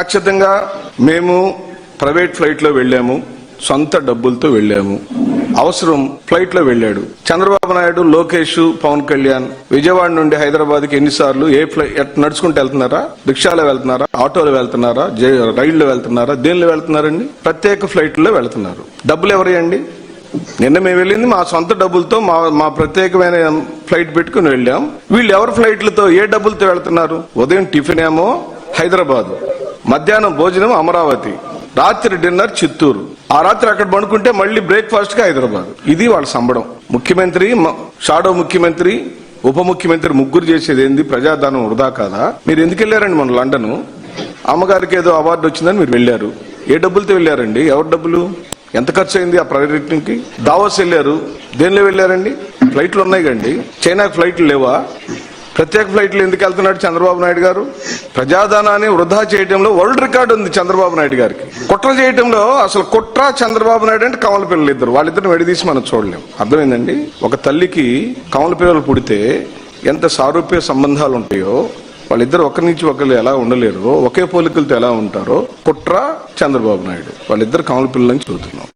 ఖచ్చితంగా మేము ప్రైవేట్ ఫ్లైట్లో వెళ్ళాము సొంత డబ్బులతో వెళ్ళాము. అవసరం ఫ్లైట్లో వెళ్ళాడు. చంద్రబాబు నాయుడు లోకేష్ పవన్ కళ్యాణ్ విజయవాడ నుండి హైదరాబాద్కి ఎన్నిసార్లు ఏ ఫ్లైట్ నడుచుకుంటూ వెళ్తున్నారా? రిక్షాలో వెళ్తున్నారా? ఆటోలో వెళ్తున్నారా? రైళ్ళు రైల్లో వెళ్తున్నారా? దేనిలో వెళ్తున్నారండి? ప్రత్యేక ఫ్లైట్లో వెళ్తున్నారు. డబ్బులు ఎవరియండి? నిన్న మేము వెళ్ళింది మా సొంత డబ్బులతో మా మా ప్రత్యేకమైన ఫ్లైట్ పెట్టుకుని వెళ్ళాం. వీళ్ళు ఎవరి ఫ్లైట్లతో ఏ డబ్బులతో వెళ్తున్నారు? ఉదయం టిఫిన్ ఏమో హైదరాబాద్. మధ్యాహ్నం భోజనం అమరావతి రాత్రి డిన్నర్ చిత్తూరు. ఆ రాత్రి అక్కడ పడుకుంటే మళ్ళీ బ్రేక్ఫాస్ట్కి హైదరాబాద్. ఇది వాళ్ళ సంబడం. ముఖ్యమంత్రి షాడో ముఖ్యమంత్రి ఉప ముఖ్యమంత్రి ముగ్గురు చేసేది ఏంది? ప్రజాధనం వృధా కాదా? మీరు ఎందుకు వెళ్ళారండి మన లండన్? అమ్మగారికి ఏదో అవార్డు వచ్చిందని మీరు వెళ్ళారు. ఏ డబ్బులతో వెళ్ళారండి? ఎవరి డబ్బులు? ఎంత ఖర్చు అయింది ఆ పర్యటనకి దావోస్ వెళ్ళారు. దేనిలో వెళ్ళారండి? ఫ్లైట్లు ఉన్నాయి కండి చైనా ఫ్లైట్లు లేవా? ప్రత్యేక ఫ్లైట్లు ఎందుకు వెళ్తున్నాడు చంద్రబాబు నాయుడు గారు? ప్రజాధనాన్ని వృధా చేయడంలో వరల్డ్ రికార్డు ఉంది చంద్రబాబు నాయుడు గారికి. కుట్ర చేయడంలో అసలు కుట్ర చంద్రబాబు నాయుడు అంటే కమల పిల్లలు ఇద్దరు. వాళ్ళిద్దరిని విడదీసి మనం చూడలేం. అర్థమైందండి? ఒక తల్లికి కమల పిల్లలు పుడితే ఎంత సారూప్య సంబంధాలు ఉంటాయో వాళ్ళిద్దరు ఒకరి నుంచి ఒకరు ఎలా ఉండలేరు ఒకే పోలికలతో ఎలా ఉంటారో కుట్ర చంద్రబాబు నాయుడు. వాళ్ళిద్దరు కమల పిల్లలని చూస్తున్నాం.